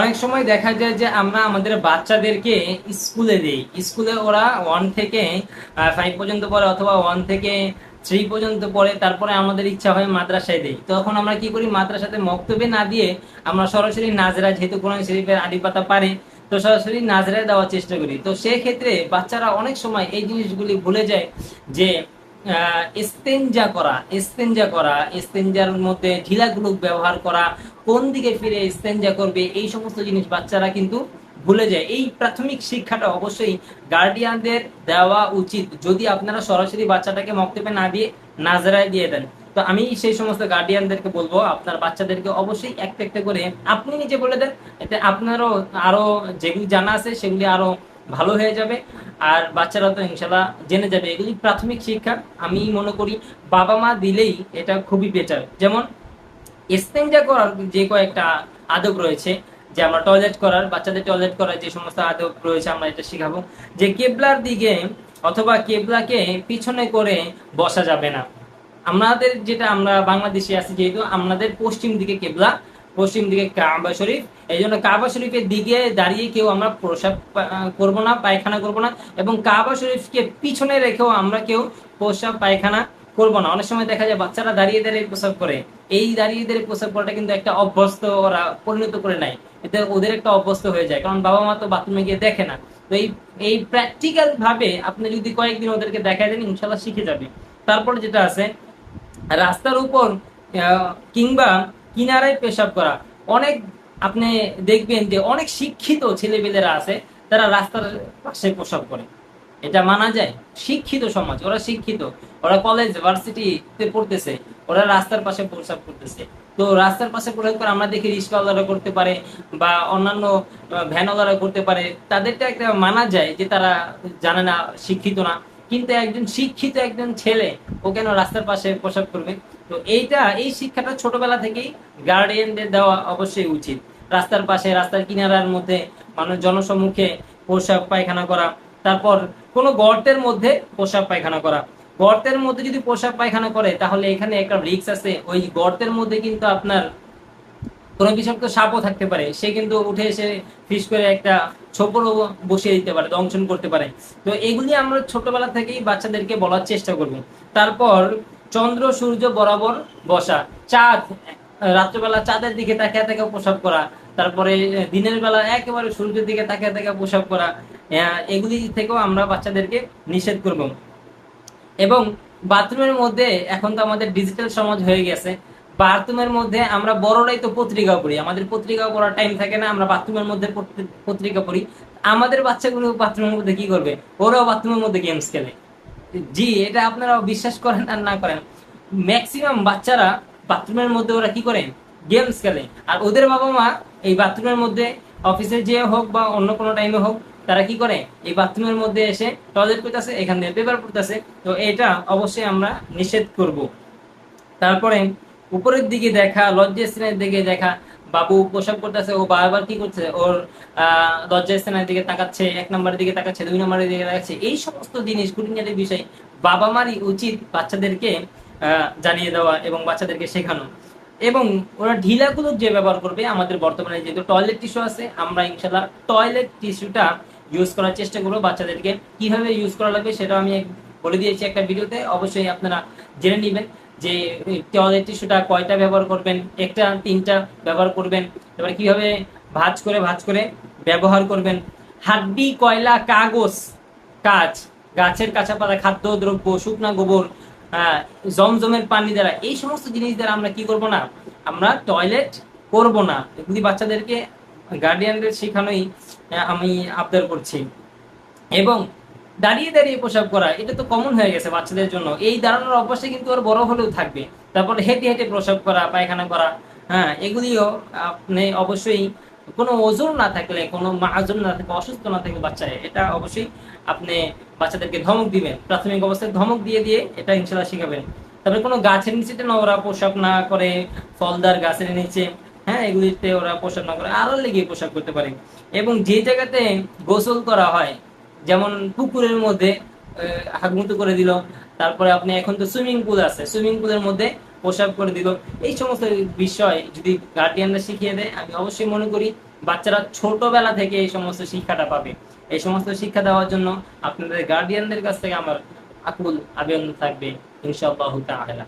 অনেক সময় দেখা যায় যে আমরা আমাদের বাচ্চাদেরকে স্কুলে দিই। স্কুলে ওরা ওয়ান থেকে ফাইভ পর্যন্ত পড়ে অথবা ওয়ান থেকে থ্রি পর্যন্ত পড়ে, তারপরে আমাদের ইচ্ছা হয় মাদ্রাসায় দিই। তখন আমরা কি করি, মাদ্রাসাতে মক্তবে না দিয়ে আমরা সরাসরি নাজরা যেহেতু কোরআন শরীফের আদি পাতা পারে, তো সরাসরি নাজরায় দেওয়ার চেষ্টা করি। তো সেক্ষেত্রে বাচ্চারা অনেক সময় এই জিনিসগুলি ভুলে যায় যে ইস্তেঞ্জা করা ইস্তেঞ্জা করা ইস্তেঞ্জার মধ্যে ঢিলাগুলো ব্যবহার করা কোন দিকে ফিরে ইস্তেঞ্জা করবে, এই সমস্ত জিনিস বাচ্চারা কিন্তু ভুলে যায়। এই প্রাথমিক শিক্ষাটা অবশ্যই গার্ডিয়ানদের দেওয়া উচিত। যদি আপনারা সরাসরি বাচ্চাটাকে মক্তবে না দিয়ে, নাজরায় দিয়ে দেন। তো আমি সেই সমস্ত গার্ডিয়ানদেরকে বলব, আপনার বাচ্চাদেরকে অবশ্যই একটা একটা করে আপনি নিজে বলে দেন, এতে আপনারও আরও যেগুলি জানা আছে, সেগুলি আরও ভালো হয়ে যাবে। আর বাচ্চারা তো ইনশাল্লাহ জেনে যাবে। এগুলি প্রাথমিক শিক্ষা। আমি মনে করি বাবা মা দিলেই এটা খুবই বেটার যেমন ইস্তেঞ্জা করার যে কয়েকটা আদব রয়েছে, যে আমরা টয়লেট করার, বাচ্চাদের টয়লেট করার যে সমস্ত আদব রয়েছে আমরা এটা শিখাবো, যে কেবলার দিকে অথবা কেবলাকে পিছনে করে বসা যাবে না। আমাদের যেটা আমরা বাংলাদেশে আছি, যেহেতু আমাদের পশ্চিম দিকে কেবলা, পশ্চিম দিকে কাবা শরীফ, এই জন্য কাবা শরীফের দিকে দাঁড়িয়ে কেউ আমরা প্রসাব করব না, পায়খানা করব না, এবং কাবা শরীফকে পিছনে রেখেও আমরা কেউ প্রসাব, পায়খানা করব না। অনেক সময় দেখা যায় বাচ্চারা দাঁড়িয়ে দাঁড়িয়ে প্রসাব করে। এই দাঁড়িয়ে দাঁড়িয়ে প্রসাব করাটা কিন্তু একটা অভ্যস্ত ওরা পরিণত করে নেয়। এতে ওদের একটা অভ্যস্ত হয়ে যায়। কারণ বাবা মা তো বাথরুমে গিয়ে দেখে না। তো এই এই প্র্যাকটিক্যাল ভাবে আপনি যদি কয়েকদিন ওদেরকে দেখা দেন ইনশাল্লাহ শিখে যাবে। তারপর যেটা আছে, রাস্তার উপর কিংবা কিনারায় পেশাব করা। অনেক আপনি দেখবেন যে অনেক শিক্ষিত ছেলেমেয়েরা আছে, তারা রাস্তার পাশে প্রসাব করে। এটা মানা যায়। শিক্ষিত সমাজ, ওরা শিক্ষিত। ওরা কলেজ ভার্সিটিতে পড়তেছে। ওরা রাস্তার পাশে প্রসাব করতেছে। তো রাস্তার পাশে প্রসাব করে আমরা দেখি রিক্সাওয়ালারা করতে পারে বা অন্যান্য ভ্যানওয়ালারা করতে পারে। তাদেরটা একটা মানা যায় যে তারা জানে না, শিক্ষিত না। কিন্তু একজন শিক্ষিত একজন ছেলে, ও কেন রাস্তার পাশে প্রসাব করবে? তো এইটা, এই শিক্ষাটা ছোটবেলা থেকেই গার্ডিয়ানদের দেওয়া অবশ্যই উচিত। রাস্তার পাশে, রাস্তার কিনারার মধ্যে মানুষ জনসম্মুখে পোশাক পায়খানা করা তারপর কোনো গর্তের মধ্যে পোশাক পায়খানা করা। গর্তের মধ্যে যদি পোশাক পায়খানা করে, তাহলে এখানে একটা রিক্স আছে। ওই গর্তের মধ্যে কিন্তু আপনার কোনো বিষাক্ত সাপও থাকতে পারে। সে কিন্তু উঠে এসে ফিস করে একটা ছোপরও বসিয়ে দিতে পারে, দংশন করতে পারে। তো এগুলি আমরা ছোটবেলা থেকেই বাচ্চাদেরকে বলার চেষ্টা করব। তারপর চন্দ্র, সূর্য বরাবর বসা। চাঁদ, রাত্রেবেলা চাঁদের দিকে তাকিয়ে তাকিয়ে প্রসাব করা। তারপরে দিনের বেলা একেবারে সূর্যের দিকে তাকিয়ে তাকিয়ে প্রসাব করা। এগুলি থেকেও আমরা বাচ্চাদেরকে নিষেধ করব। এবং বাথরুমের মধ্যে এখন তো আমাদের ডিজিটাল সমাজ হয়ে গেছে। বাথরুমের মধ্যে আমরা বড়রাই তো পত্রিকা পড়ি। আমাদের পত্রিকা পড়ার টাইম থাকে না, আমরা বাথরুমের মধ্যে পত্রিকা পড়ি। আমাদের বাচ্চাগুলো বাথরুমের মধ্যে কি করবে? ওরাও বাথরুমের মধ্যে গেমস খেলে। জি, এটা আপনারা বিশ্বাস করেন আর না করেন। ম্যাক্সিমাম বাচ্চারা বাথরুমের মধ্যে ওরা কি করে? গেমস খেলে। আর ওদের বাবা মা এই বাথরুমের মধ্যে অফিসে যেয়ে হোক বা অন্য কোনো টাইমে হোক তারা কি করে? এই বাথরুমের মধ্যে এসে টয়লেট করতেছে এখান দিয়ে পেপার পড়তেছে। তো এটা অবশ্যই আমরা নিষেধ করব। তারপরে উপরের দিকে দেখা লজ্জাস্থানের দিকে দেখা, বাবু পোশাক করতেছে, ও বারবার কি করছে? ওর, আহ লজ্জাস্থানের দিকে তাকাচ্ছে, এক নম্বরের দিকে তাকাচ্ছে, দুই নম্বরের দিকে তাকাচ্ছে। এই সমস্ত জিনিস খুঁটিনাটি বিষয় বাবা মারই উচিত বাচ্চাদেরকে জানিয়ে দেওয়া এবং বাচ্চাদেরকে শেখানো। এবং ওরা ঢিলাগুলো যে ব্যবহার করবে আমাদের বর্তমানে যেহেতু টয়লেট টিস্যু আছে, আমরা ইনশাল্লাহ টয়লেট টিস্যুটা ইউজ করার চেষ্টা করব বাচ্চাদেরকে। কীভাবে ইউজ করা লাগবে সেটা আমি বলে দিয়েছি একটা ভিডিওতে। অবশ্যই আপনারা জেনে নেবেন যে টয়লেট টিস্যুটা কয়টা ব্যবহার করবেন, একটা, তিনটা ব্যবহার করবেন, এবার কীভাবে ভাঁজ করে, ভাজ করে ব্যবহার করবেন। হাড্ডি, কয়লা, কাগজ, কাজ, গাছের কাঁচা পাতা খাদ্য, দ্রব্য, শুকনা গোবর জমজমের পানি দ্বারা, এই সমস্ত জিনিস দ্বারা আমরা কি করব না? আমরা টয়লেট করব না। এগুলি বাচ্চাদেরকে গার্ডিয়ানদের শেখানোই আমি আবদার করছি। এবং দাঁড়িয়ে দাঁড়িয়ে প্রসাব করা, এটা তো কমন হয়ে গেছে বাচ্চাদের জন্য। এই দাঁড়ানোর অভ্যাসে কিন্তু ওর বড় হলেও থাকবে। তারপর হেঁটে হেঁটে প্রসাব করা, পায়খানা করা হ্যাঁ এগুলিও আপনি অবশ্যই কোনো ওজন না থাকলে, কোনো মাহাজন না থাকলে, অসুস্থ না থাকলে বাচ্চা এটা অবশ্যই আপনি বাচ্চাদেরকে ধমক দিবেন। প্রাথমিক অবস্থায় ধমক দিয়ে দিয়ে এটা ইনশাল্লাহ শিখাবেন। তারপরে কোনো গাছের নিচে যেন ওরা পোশাক না করে, ফলদার গাছের নিচে হ্যাঁ এগুলিতে ওরা পোশাক না করে আড়াল লেগে পোশাক করতে পারে। এবং যে জায়গাতে গোসল করা হয়, যেমন পুকুরের মধ্যে হাগমুতো করে দিল, তারপরে আপনি এখন তো সুইমিং পুল আছে, সুইমিং পুলের মধ্যে পোশাক করে দিল। এই সমস্ত বিষয় যদি গার্ডিয়ানরা শিখিয়ে দেয়, আমি অবশ্যই মনে করি বাচ্চারা ছোটবেলা থেকে এই সমস্ত শিক্ষাটা পাবে। এই সমস্ত শিক্ষা দেওয়ার জন্য আপনাদের গার্ডিয়ানদের কাছ থেকে আমার আকুল আবেদন থাকবে, ইনশাআল্লাহ তাআলা।